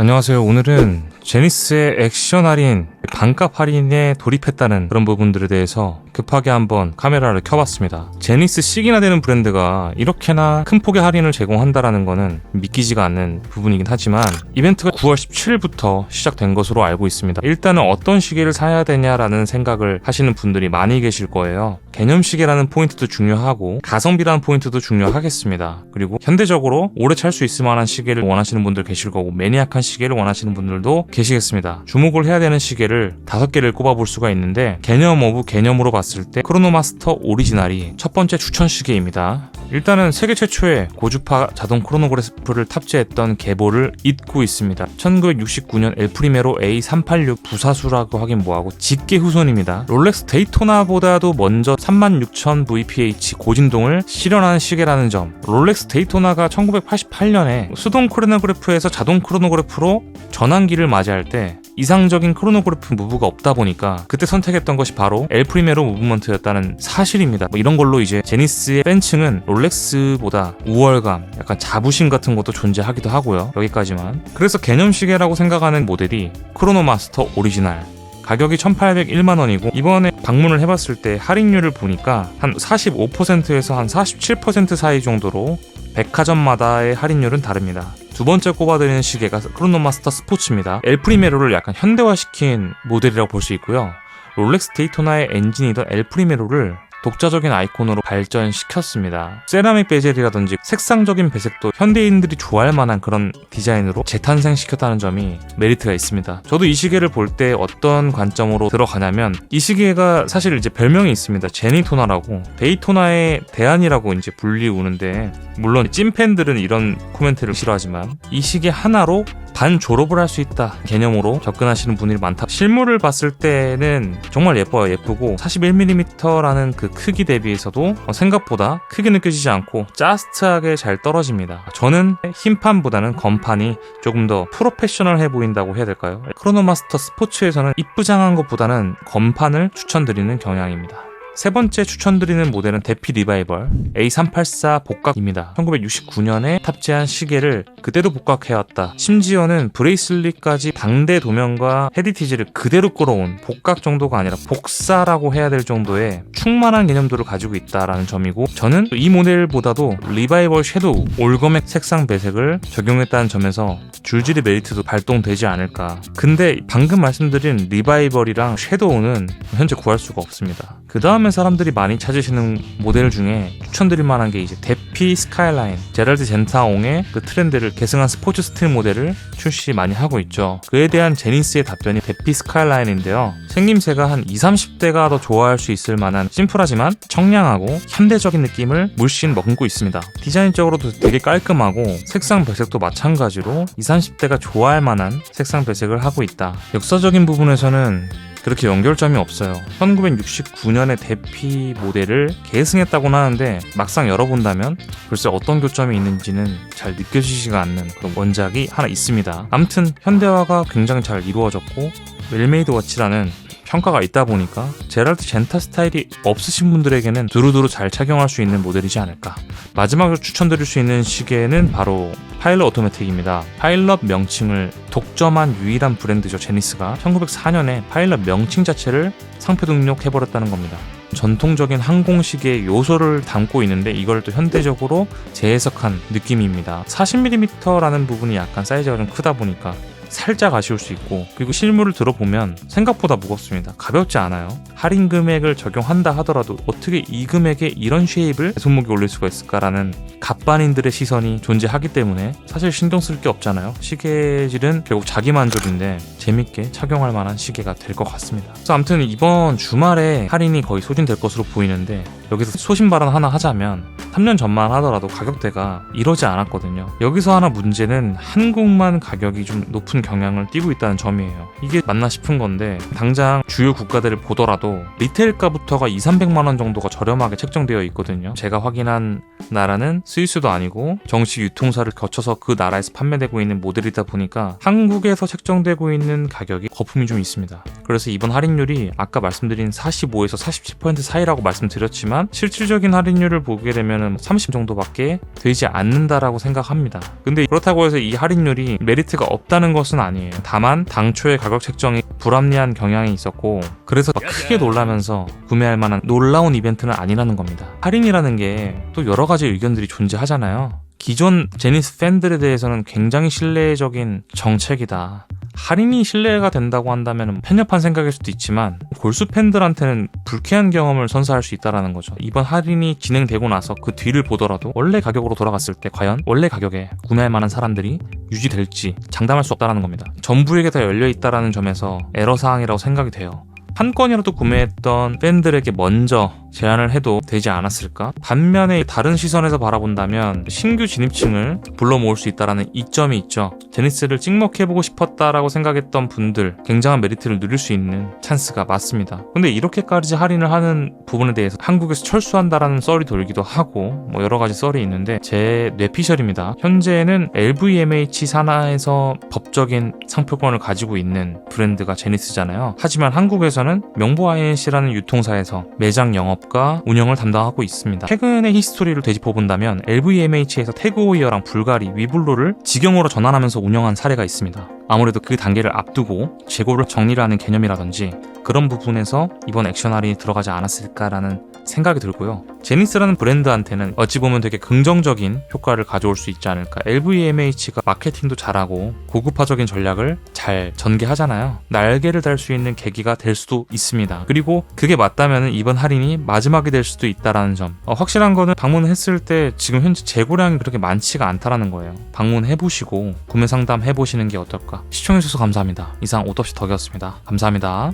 안녕하세요. 오늘은 제니스의 액션 할인, 반값 할인에 돌입했다는 그런 부분들에 대해서 급하게 한번 카메라를 켜봤습니다. 제니스 C기나 되는 브랜드가 이렇게나 큰 폭의 할인을 제공한다라는 거는 믿기지가 않는 부분이긴 하지만 이벤트가 9월 17일부터 시작된 것으로 알고 있습니다. 일단은 어떤 시계를 사야 되냐라는 생각을 하시는 분들이 많이 계실 거예요. 개념 시계라는 포인트도 중요하고 가성비라는 포인트도 중요하겠습니다. 그리고 현대적으로 오래 찰 수 있을 만한 시계를 원하시는 분들 계실 거고 매니악한 시계를 원하시는 분들도 계시겠습니다. 주목을 해야 되는 시계를 다섯 개를 꼽아볼 수가 있는데 개념 오브 개념으로 봤을 때 크로노마스터 오리지널이 첫 번째 추천 시계입니다. 일단은 세계 최초의 고주파 자동 크로노그래프를 탑재했던 계보를 잇고 있습니다. 1969년 엘프리메로 A386 부사수라고 하긴 뭐하고 직계 후손입니다. 롤렉스 데이토나보다도 먼저 36,000 VPH 고진동을 실현한 시계라는 점. 롤렉스 데이토나가 1988년에 수동 크로노그래프에서 자동 크로노그래프로 전환기를 맞이할 때 이상적인 크로노그래프 무브가 없다 보니까 그때 선택했던 것이 바로 엘프리메로 무브먼트였다는 사실입니다. 뭐 이런 걸로 이제 제니스의 팬층은 롤렉스보다 우월감, 약간 자부심 같은 것도 존재하기도 하고요. 여기까지만. 그래서 개념 시계라고 생각하는 모델이 크로노마스터 오리지널. 가격이 1,801만 원이고 이번에 방문을 해봤을 때 할인율을 보니까 한 45%에서 한 47% 사이 정도로 백화점마다의 할인율은 다릅니다. 두 번째 꼽아드리는 시계가 크로노마스터 스포츠입니다. 엘프리메로를 약간 현대화시킨 모델이라고 볼 수 있고요. 롤렉스 데이토나의 엔진이던 엘프리메로를 독자적인 아이콘으로 발전시켰습니다. 세라믹 베젤이라든지 색상적인 배색도 현대인들이 좋아할 만한 그런 디자인으로 재탄생시켰다는 점이 메리트가 있습니다. 저도 이 시계를 볼 때 어떤 관점으로 들어가냐면 이 시계가 사실 이제 별명이 있습니다. 제니토나라고 데이토나의 대안이라고 이제 불리우는데 물론 찐팬들은 이런 코멘트를 싫어하지만 이 시계 하나로 반 졸업을 할 수 있다 개념으로 접근하시는 분들이 많다. 실물을 봤을 때는 정말 예뻐요. 예쁘고 41mm라는 그 크기 대비해서도 생각보다 크게 느껴지지 않고 짜스트하게 잘 떨어집니다. 저는 흰판보다는 건판이 조금 더 프로페셔널해 보인다고 해야 될까요? 크로노마스터 스포츠에서는 이쁘장한 것보다는 건판을 추천드리는 경향입니다. 세 번째 추천드리는 모델은 대피 리바이벌 A384 복각입니다. 1969년에 탑재한 시계를 그대로 복각해왔다. 심지어는 브레이슬릿까지 방대 도면과 헤리티지를 그대로 끌어온 복각 정도가 아니라 복사라고 해야 될 정도의 충만한 개념도를 가지고 있다라는 점이고 저는 이 모델보다도 리바이벌 섀도우 올검액 색상 배색을 적용했다는 점에서 줄줄이 메리트도 발동되지 않을까. 근데 방금 말씀드린 리바이벌이랑 섀도우는 현재 구할 수가 없습니다. 그 다음에 사람들이 많이 찾으시는 모델 중에 추천드릴 만한 게 이제 대피 스카이라인 제랄드 젠타옹의 그 트렌드를 계승한 스포츠 스틸 모델을 출시 많이 하고 있죠. 그에 대한 제니스의 답변이 대피 스카이라인인데요. 생김새가 한 20, 30대가 더 좋아할 수 있을 만한 심플하지만 청량하고 현대적인 느낌을 물씬 머금고 있습니다. 디자인적으로도 되게 깔끔하고 색상 배색도 마찬가지로 20, 30대가 좋아할 만한 색상 배색을 하고 있다. 역사적인 부분에서는 그렇게 연결점이 없어요. 1969년에 대피 모델을 계승했다고는 하는데 막상 열어본다면 글쎄 어떤 교점이 있는지는 잘 느껴지지가 않는 그런 원작이 하나 있습니다. 암튼 현대화가 굉장히 잘 이루어졌고 웰메이드 워치라는 평가가 있다 보니까 제랄드 젠타 스타일이 없으신 분들에게는 두루두루 잘 착용할 수 있는 모델이지 않을까. 마지막으로 추천드릴 수 있는 시계는 바로 파일럿 오토매틱입니다. 파일럿 명칭을 독점한 유일한 브랜드죠, 제니스가. 1904년에 파일럿 명칭 자체를 상표 등록해버렸다는 겁니다. 전통적인 항공시계의 요소를 담고 있는데 이걸 또 현대적으로 재해석한 느낌입니다. 40mm라는 부분이 약간 사이즈가 좀 크다 보니까 살짝 아쉬울 수 있고 그리고 실물을 들어보면 생각보다 무겁습니다. 가볍지 않아요. 할인 금액을 적용한다 하더라도 어떻게 이 금액에 이런 쉐입을 손목에 올릴 수가 있을까라는 갑반인들의 시선이 존재하기 때문에 사실 신경 쓸 게 없잖아요. 시계질은 결국 자기 만족인데 재밌게 착용할 만한 시계가 될 것 같습니다. 그래서 아무튼 이번 주말에 할인이 거의 소진될 것으로 보이는데 여기서 소신 발언 하나 하자면 3년 전만 하더라도 가격대가 이러지 않았거든요. 여기서 하나 문제는 한국만 가격이 좀 높은 경향을 띠고 있다는 점이에요. 이게 맞나 싶은 건데 당장 주요 국가들을 보더라도 리테일가부터가 2, 300만 원 정도가 저렴하게 책정되어 있거든요. 제가 확인한 나라는 스위스도 아니고 정식 유통사를 거쳐서 그 나라에서 판매되고 있는 모델이다 보니까 한국에서 책정되고 있는 가격이 거품이 좀 있습니다. 그래서 이번 할인율이 아까 말씀드린 45에서 47% 사이라고 말씀드렸지만 하지만 실질적인 할인율을 보게 되면 30 정도밖에 되지 않는다라고 생각합니다. 근데 그렇다고 해서 이 할인율이 메리트가 없다는 것은 아니에요. 다만 당초의 가격 책정이 불합리한 경향이 있었고 그래서 막 크게 놀라면서 구매할 만한 놀라운 이벤트는 아니라는 겁니다. 할인이라는 게 또 여러 가지 의견들이 존재하잖아요. 기존 제니스 팬들에 대해서는 굉장히 신뢰적인 정책이다. 할인이 신뢰가 된다고 한다면 편협한 생각일 수도 있지만 골수 팬들한테는 불쾌한 경험을 선사할 수 있다라는 거죠. 이번 할인이 진행되고 나서 그 뒤를 보더라도 원래 가격으로 돌아갔을 때 과연 원래 가격에 구매할 만한 사람들이 유지될지 장담할 수 없다라는 겁니다. 전부에게 다 열려 있다라는 점에서 에러 사항이라고 생각이 돼요. 한 건이라도 구매했던 팬들에게 먼저 제안을 해도 되지 않았을까? 반면에 다른 시선에서 바라본다면 신규 진입층을 불러 모을 수 있다라는 이점이 있죠. 제니스를 찍먹해보고 싶었다라고 생각했던 분들 굉장한 메리트를 누릴 수 있는 찬스가 맞습니다. 근데 이렇게까지 할인을 하는 부분에 대해서 한국에서 철수한다라는 썰이 돌기도 하고 뭐 여러 가지 썰이 있는데 제 뇌피셜입니다. 현재는 LVMH 산하에서 법적인 상표권을 가지고 있는 브랜드가 제니스잖아요. 하지만 한국에서는 명보 INC라는 유통사에서 매장 영업 과 운영을 담당하고 있습니다. 최근의 히스토리를 되짚어 본다면 LVMH에서 태그오이어랑 불가리, 위블로를 직영으로 전환하면서 운영한 사례가 있습니다. 아무래도 그 단계를 앞두고 재고를 정리를 하는 개념이라든지 그런 부분에서 이번 액션 할인이 들어가지 않았을까라는 생각이 들고요. 제니스라는 브랜드한테는 어찌 보면 되게 긍정적인 효과를 가져올 수 있지 않을까. LVMH가 마케팅도 잘하고 고급화적인 전략을 잘 전개하잖아요. 날개를 달 수 있는 계기가 될 수도 있습니다. 그리고 그게 맞다면 이번 할인이 마지막이 될 수도 있다라는 점. 어, 확실한 거는 방문했을 때 지금 현재 재고량이 그렇게 많지가 않다라는 거예요. 방문해 보시고 구매 상담 해 보시는 게 어떨까. 시청해 주셔서 감사합니다. 이상 옷없이 덕이었습니다. 감사합니다.